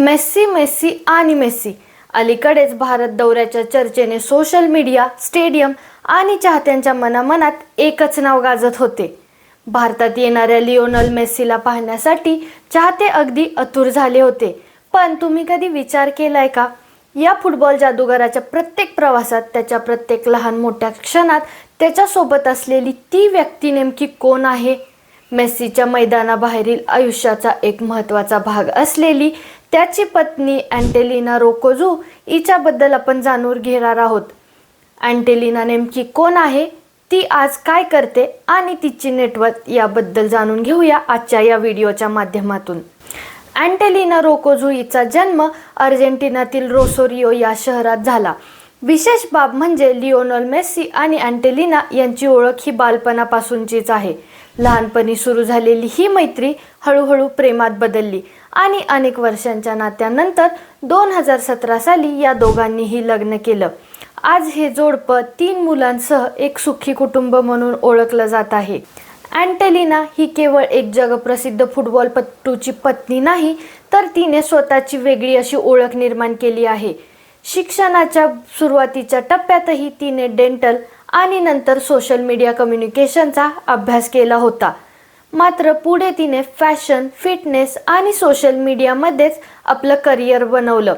Messi Messi आणि Messi. अलीकडेच भारत दौऱ्याच्या चर्चेने सोशल मीडिया स्टेडियम आणि चाहत्यांच्या मनामनात एकच नाव गाजत होते. भारतात येणाऱ्या लिओनल मेस्सीला पाहण्यासाठी चाहते अगदी अतुर झाले होते. पण तुम्ही कधी विचार केलाय का? या फुटबॉल जादूगाराच्या प्रत्येक प्रवासात त्याच्या प्रत्येक लहान मोठ्या क्षणात त्याच्यासोबत असलेली ती व्यक्ती नेमकी कोण आहे? मेस्सीच्या मैदानाबाहेरील आयुष्याचा एक महत्त्वाचा भाग असलेली त्याची पत्नी अँटेलिना रोकोजू हिच्याबद्दल आपण जाणून घेणार आहोत. अँटेलिना नेमकी कोण आहे? ती आज काय करते? आणि तिची नेटवर्क याबद्दल जाणून घेऊया आजच्या या व्हिडिओच्या माध्यमातून. अँटेलिना रोकोजू हिचा जन्म अर्जेंटिनातील रोसोरिओ या शहरात झाला. विशेष बाब म्हणजे लिओनल मेस्सी आणि अँटेलिना यांची ओळख ही बालपणापासूनचीच आहे. लहानपणी सुरू झालेली ही मैत्री हळूहळू प्रेमात बदलली आणि अनेक वर्षांच्या नात्यानंतर दोन हजार सतरा साली या दोघांनीही लग्न केलं. आज हे जोडपं तीन मुलांसह एक सुखी कुटुंब म्हणून ओळखलं जात आहे. अँटेलिना ही केवळ एक जगप्रसिद्ध फुटबॉलपटूची पत्नी नाही तर तिने स्वतःची वेगळी अशी ओळख निर्माण केली आहे. शिक्षणाच्या सुरुवातीच्या टप्प्यातही तिने डेंटल आणि नंतर सोशल मीडिया कम्युनिकेशनचा अभ्यास केला होता. मात्र पुढे तिने फॅशन फिटनेस आणि सोशल मीडियामध्येच आपलं करिअर बनवलं.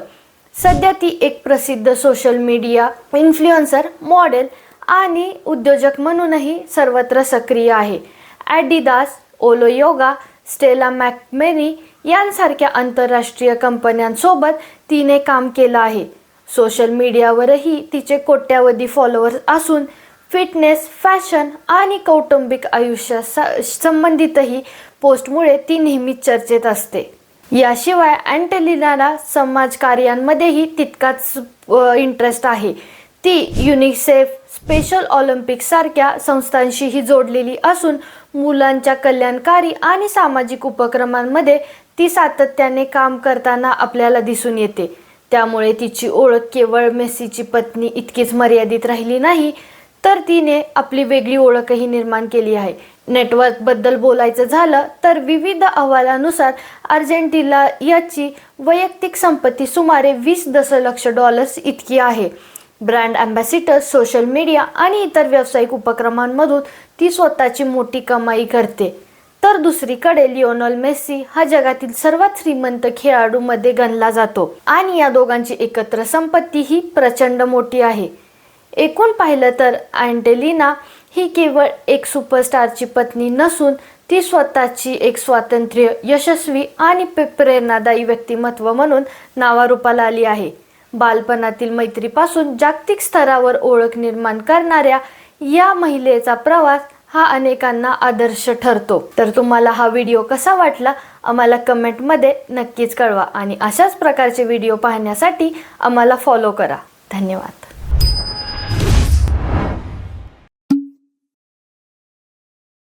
सध्या ती एक प्रसिद्ध सोशल मीडिया इन्फ्लुएन्सर मॉडेल आणि उद्योजक म्हणूनही सर्वत्र सक्रिय आहे. ॲडिदास ओलो योगा स्टेला मॅकमेनी यांसारख्या आंतरराष्ट्रीय कंपन्यांसोबत तिने काम केलं आहे. सोशल मीडियावरही तिचे कोट्यावधी फॉलोअर्स असून फिटनेस फॅशन आणि कौटुंबिक आयुष्या संबंधितही पोस्टमुळे ती नेहमी चर्चेत असते. याशिवाय अँटेलिनाला समाजकार्यांमध्येही तितकाच इंटरेस्ट आहे. ती युनिसेफ स्पेशल ऑलिम्पिक सारख्या संस्थांशीही जोडलेली असून मुलांच्या कल्याणकारी आणि सामाजिक उपक्रमांमध्ये ती सातत्याने काम करताना आपल्याला दिसून येते. त्यामुळे तिची ओळख केवळ मेसीची पत्नी इतकीच मर्यादित राहिली नाही तर तिने आपली वेगळी ओळखही निर्माण केली आहे. नेटवर्कबद्दल बोलायचं झालं तर विविध अहवालानुसार अर्जेंटिला याची वैयक्तिक संपत्ती सुमारे वीस दशलक्ष डॉलर्स इतकी आहे. ब्रँड अँबॅसिडर सोशल मीडिया आणि इतर व्यावसायिक उपक्रमांमधून ती स्वतःची मोठी कमाई करते. तर दुसरीकडे लिओनल मेस्सी हा जगातील सर्वात श्रीमंत खेळाडूमध्ये गणला जातो आणि या दोघांची एकत्र संपत्ती ही प्रचंड मोठी आहे. एकूण पाहिलं तर अँटेलिना ही केवळ एक सुपरस्टारची पत्नी नसून ती स्वतःची एक स्वातंत्र्य यशस्वी आणि प्रेरणादायी व्यक्तिमत्व म्हणून नावारूपाला आली आहे. बालपणातील मैत्रीपासून जागतिक स्तरावर ओळख निर्माण करणाऱ्या या महिलेचा प्रवास हा अनेकांना आदर्श ठरतो. तर तुम्हाला हा व्हिडिओ कसा वाटला? आम्हाला कमेंटमध्ये नक्कीच कळवा आणि अशाच प्रकारचे व्हिडिओ पाहण्यासाठी आम्हाला फॉलो करा. धन्यवाद.